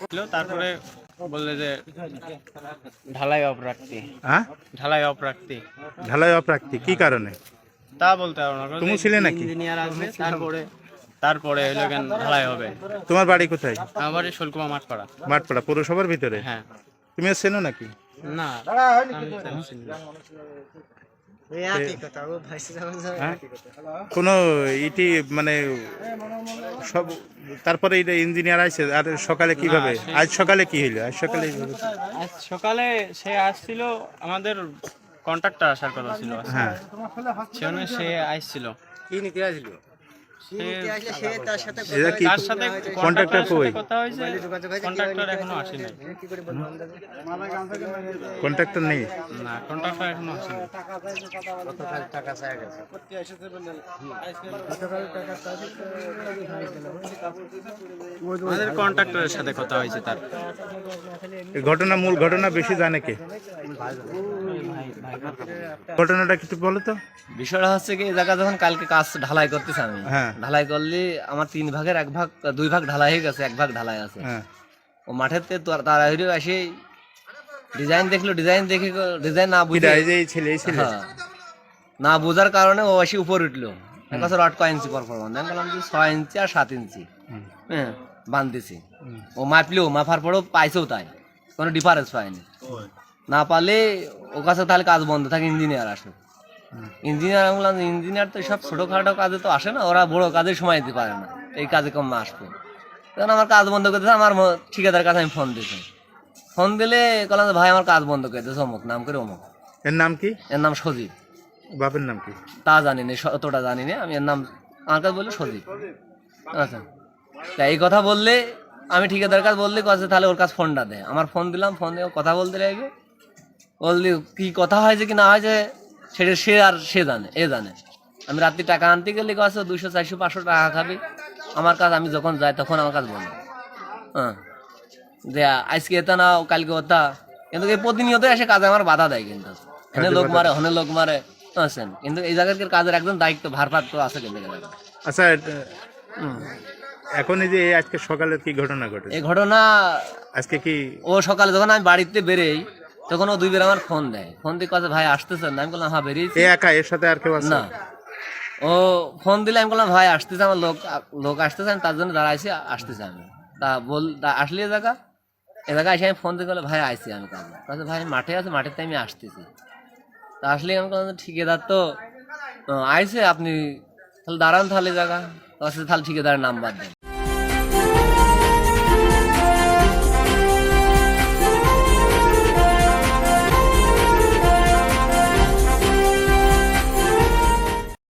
ছিল, তারপরে বললে যে ঢালাই অফ রাখতে হ্যাঁ? ঢালাই অফ রাখতে ঢালাই অপ্রাপ্তি কি কারণে? তা বলতে পারব না। তুমি ছিলে নাকি? ইঞ্জিনিয়ার আসবে তারপরে তারপরে হলো কেন ঢালাই হবে। তোমার বাড়ি কোথায়? আমার এই শোলকুমা মাঠ পাড়া মাঠপাড়া পৌরসভার ভিতরে? হ্যাঁ। তুমি চেনো নাকি? না। হ্যাঁ? কোনো ইটি মানে সব তারপরে এটা ইঞ্জিনিয়ার আছে আর সকালে কীভাবে? আজ সকালে কি হইল? আজ সকালে আজ সকালে সে আসছিল আমাদের কন্ট্রাক্টর আসার কথা ছিল। হ্যাঁ। সে আসছিল কি নিতে সে তার সাথে এটা কি তার সাথে কন্ট্রাক্টর কই? কথা হয়েছে। কন্ট্রাক্টর এখনও আসেনি। কি করে বলব? আন্দাজে? কন্ট্রাক্টর নেই। না কন্ট্রাক্টর এখনও আসেনি। গতকাল টাকা চাই গেছে। আমাদের কন্ট্রাক্টরের সাথে কথা হয়েছে তার। ঘটনা মূল ঘটনা বেশি জানে কে? ঘটনাটা কিছু বলো তো। বিষয়টা হচ্ছে কি এই জায়গা যখন কালকে কাজ ঢালাই করতেছি আমি হ্যাঁ। ঢালাই করলে আমার তিন ভাগের এক ভাগ দুই ভাগ ঢালাই হয়ে গেছে এক ভাগ ঢালাই আছে। হ্যাঁ। ও মাঠের তে তাড়াহুড়ো এসে ডিজাইন দেখল ডিজাইন দেখে ডিজাইন না বুঝে ছেলে ছেলে। হ্যাঁ। না বোঝার কারণে ও এসে উপর উঠল। এক বছর আট কয় ইঞ্চি পর পর বান্ধে আমি বললাম যে ছয় ইঞ্চি আর সাত ইঞ্চি। হ্যাঁ বান্ধতেছি ও মাপলেও মাপার পরেও পাইছেও তাই। কোনো ডিফারেন্স পায়নি। না পারলে ও কাছে তাহলে কাজ বন্ধ থাকে ইঞ্জিনিয়ার আসে ইঞ্জিনিয়ার আমি বললাম ইঞ্জিনিয়ার তো সব ছোটোখাটো কাজে তো আসে না ওরা বড় কাজে সময় দিতে পারে না। এই কাজে কম আসবে। তখন আমার কাজ বন্ধ করে আমার ঠিকাদার কাছে আমি ফোন দিয়েছি। ফোন দিলে বললাম ভাই আমার কাজ বন্ধ করে দিয়েছে অমুক নাম করে অমুক। এর নাম কি? এর নাম সজীব। বাপের নাম কি? তা জানি না অতটা জানি না আমি এর নাম আমার কাছে বলি সজীব। আচ্ছা। তা এই কথা বললে আমি ঠিকাদার কাছে বললে কাছে তাহলে ওর কাছে ফোনটা দেয় আমার ফোন দিলাম ফোন দিয়ে কথা বলতে লাগবে বললি কি কথা হয়েছে কি না হয়েছে সেটা সে আর সে জানে এ জানে। আমি রাত্রি টাকা আনতে গেলে কাছে দুশো চারশো পাঁচশো টাকা খাবি। আমার কাজ আমি যখন যাই তখন আমার কাছে বলে হ্যাঁ। যে আজকে এটা না কালকে ওটা। কিন্তু এই প্রতিনিয়ত এসে কাজে আমার বাধা দেয় কিন্তু। হেনে লোক মারে হনে লোক মারে বুঝছেন কিন্তু এই জায়গার কাজের একজন দায়িত্ব ভারপ্রাপ্ত আছে কিন্তু আচ্ছা এখন এই যে আজকে সকালে কি ঘটনা ঘটে এই ঘটনা আজকে কি ও সকালে যখন আমি বাড়িতে বেরোই তখন ও দুই দুইবার আমার ফোন দেয়। ফোন দিয়ে কথা ভাই আসতেছেন না?" আমি বললাম হ্যাঁ বেরিয়েছি। এ একা এর সাথে আর কেউ আছে? না। ও ফোন দিলে আমি বললাম ভাই আসতেছে আমার লোক লোক আসতেছে। আমি তার জন্য দাঁড়াইছি আসতেছে আমি। তা বল আসলে এ জায়গা? এ জায়গায় এসে আমি ফোন দিয়ে বলে ভাই আইছি আমি কাজে। কাজে ভাই মাঠে আছে? মাঠেতে আমি আসতেছি। তা আসলে আমি বললাম ঠিকাদার তো আইছে। আপনি তাহলে দাঁড়ান তাহলে জায়গা। তাহলে ঠিকাদারের নাম্বার দেন।